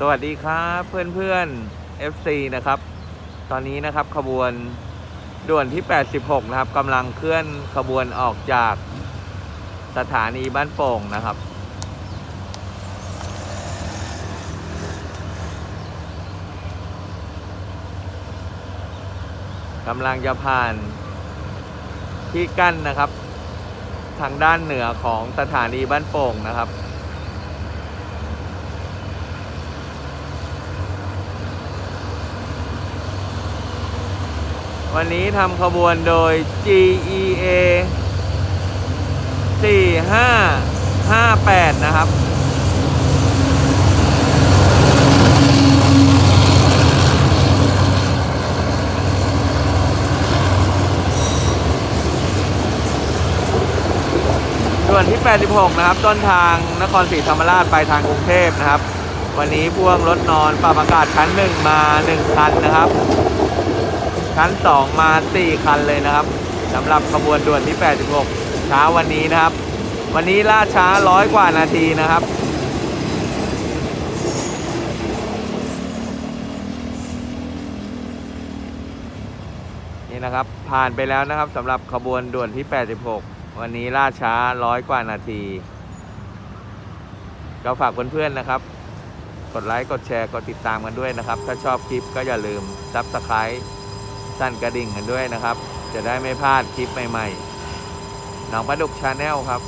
สวัสดีครับเพื่อนๆ FC นะครับ ตอนนี้นะครับขบวนด่วนที่ 86 นะครับกำลังเคลื่อนขบวนออกจากสถานีบ้านโป่งนะครับ กำลังจะผ่านที่กั้นนะครับ ทางด้านเหนือของสถานีบ้านโป่งนะครับ วันนี้ทำขบวนโดย GEA 4558 นะครับ ส่วนที่ 86 นะครับ ต้นทางนครศรีธรรมราชไปทางกรุงเทพนะครับ วันนี้พ่วงรถนอนปรับอากาศชั้นหนึ่งมา 1 คันนะครับ ชั้น 2 มา 4 คันเลยนะครับสำหรับขบวนด่วนที่ 86 เช้าวันนี้นะครับ วันนี้ล่าช้าร้อยกว่านาทีนะครับนี่นะครับผ่านไปแล้วนะครับสำหรับขบวนด่วนที่ 86 วันนี้ล่าช้าร้อยกว่านาทีก็ฝากเพื่อนๆนะครับ กดไลค์ กดแชร์ กดติดตามกันด้วยนะครับ ถ้าชอบคลิปก็อย่าลืมซับสไคร b ์ สั่นกระดิ่งกันด้วยนะครับ จะได้ไม่พลาดคลิปใหม่ๆหนองปลาดุกชาแนลครับ